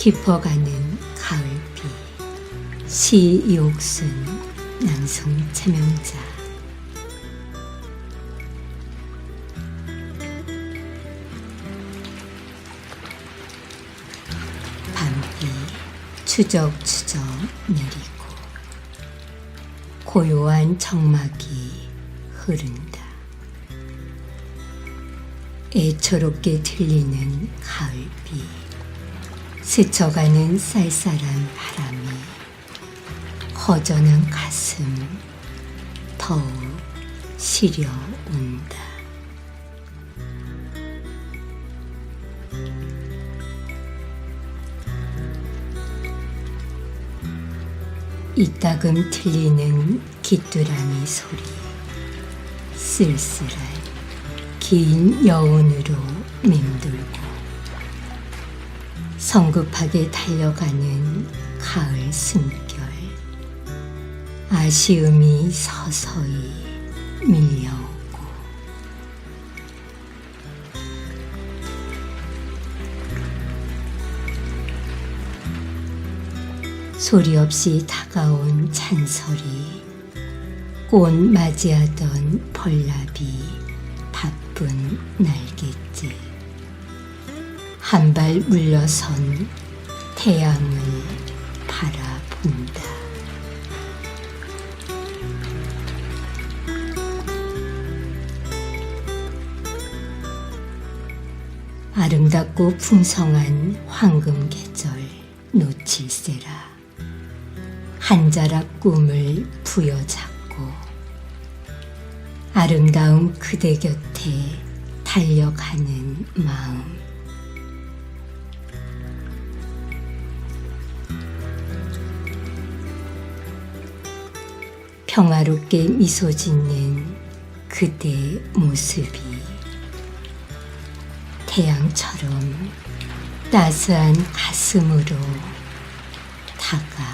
깊어가는 가을비. 시 이옥순 낭송 체명자. 밤비 추적추적 내리고. 고요한 정막이 흐른다. 애처롭게 들리는 가을비 스쳐가는 쌀쌀한 바람이 허전한 가슴 더욱 시려온다. 이따금 들리는 귀뚜라미 소리 쓸쓸한 긴 여운으로 맴돌고 성급하게 달려가는 가을 숨결. 아쉬움이 서서히 밀려오고. 소리 없이 다가온 찬설이 꽃 맞이하던 벌나비 바쁜 날갯짓 한 발 물러선 태양을 바라본다. 아름답고 풍성한 황금 계절 놓칠세라. 한 자락 꿈을 부여잡고 아름다운 그대 곁에 달려가는 마음. 평화롭게 미소 짓는 그대 모습이 태양처럼 따스한 가슴으로 다가